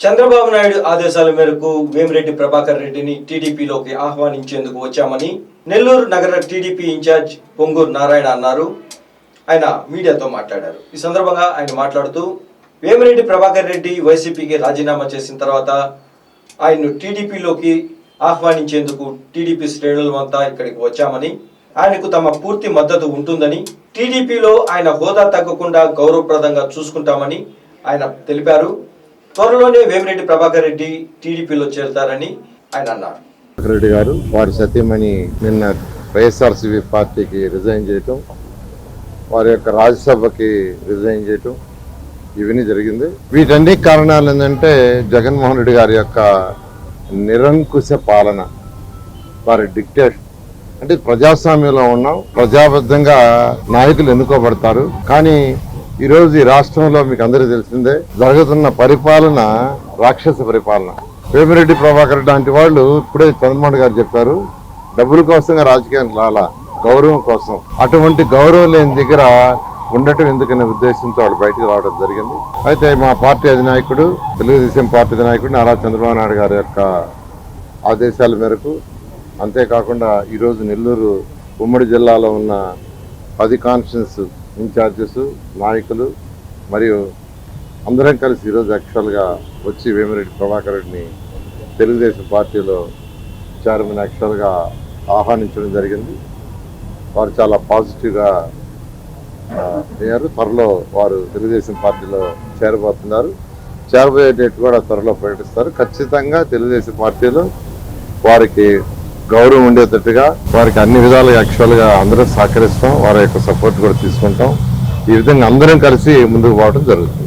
చంద్రబాబు నాయుడు ఆదేశాల మేరకు వేమిరెడ్డి ప్రభాకర్ రెడ్డిని టీడీపీలోకి ఆహ్వానించేందుకు వచ్చామని నెల్లూరు నగర టీడీపీ ఇన్ఛార్జ్ పొంగూరు నారాయణ అన్నారు. ఆయన మీడియాతో మాట్లాడారు. ఈ సందర్భంగా ఆయన మాట్లాడుతూ వేమిరెడ్డి ప్రభాకర్ రెడ్డి వైసీపీకి రాజీనామా చేసిన తర్వాత ఆయన్ను టీడీపీలోకి ఆహ్వానించేందుకు టీడీపీ శ్రేణులమంతా ఇక్కడికి వచ్చామని ఆయనకు తమ పూర్తి మద్దతు ఉంటుందని టీడీపీలో ఆయన హోదా తగ్గకుండా గౌరవప్రదంగా చూసుకుంటామని ఆయన తెలిపారు. త్వరలోనే వేమిరెడ్డి ప్రభాకర్ రెడ్డి టీడీపీలో చేరతారని ఆయన అన్నారు. రెడ్డి గారు వారి సత్యమణి నిన్న వైఎస్ఆర్సీపీ పార్టీకి రిజైన్ చేయటం వారి యొక్క రాజ్యసభకి రిజైన్ చేయటం ఇవన్నీ జరిగింది. వీటన్ని కారణాలు ఏంటంటే జగన్మోహన్ రెడ్డి గారి యొక్క నిరంకుశ పాలన వారి డిక్టేషన్. అంటే ప్రజాస్వామ్యంలో ఉన్నాం ప్రజాబద్ధంగా నాయకులు ఎన్నుకోబడతారు. కానీ ఈరోజు ఈ రాష్ట్రంలో మీకు అందరికీ తెలిసిందే జరుగుతున్న పరిపాలన రాక్షస పరిపాలన. వేమిరెడ్డి ప్రభాకర్ లాంటి వాళ్ళు ఇప్పుడే చంద్రమోహన్ గారు చెప్పారు డబ్బుల కోసంగా రాజకీయానికి రాలా గౌరవం కోసం. అటువంటి గౌరవం లేని దగ్గర ఉండటం ఎందుకనే ఉద్దేశంతో వాళ్ళు బయటకు రావడం జరిగింది. అయితే మా పార్టీ అధినాయకుడు తెలుగుదేశం పార్టీ అధినాయకుడు నారా చంద్రబాబు నాయుడు గారి యొక్క ఆదేశాల మేరకు అంతేకాకుండా ఈరోజు నెల్లూరు ఉమ్మడి జిల్లాలో ఉన్న పది కాన్స్టిట్యూన్స్ ఇన్ఛార్జెస్ నాయకులు మరియు అందరం కలిసి ఈరోజు యాక్చువల్గా వచ్చి వేమిరెడ్డి ప్రభాకర్ రెడ్డిని తెలుగుదేశం పార్టీలో చైర్మన్ యాక్చువల్గా ఆహ్వానించడం జరిగింది. వారు చాలా పాజిటివ్గా అయ్యారు. త్వరలో వారు తెలుగుదేశం పార్టీలో చేరబోతున్నారు. చేరబోయే డేట్ కూడా త్వరలో ప్రకటిస్తారు. ఖచ్చితంగా తెలుగుదేశం పార్టీలో వారికి గౌరవం ఉండేటట్టుగా వారికి అన్ని విధాలుగా యాక్చువల్గా అందరం సహకరిస్తాం వారి యొక్క సపోర్ట్ కూడా తీసుకుంటాం. ఈ విధంగా అందరం కలిసి ముందుకు పోవడం జరుగుతుంది.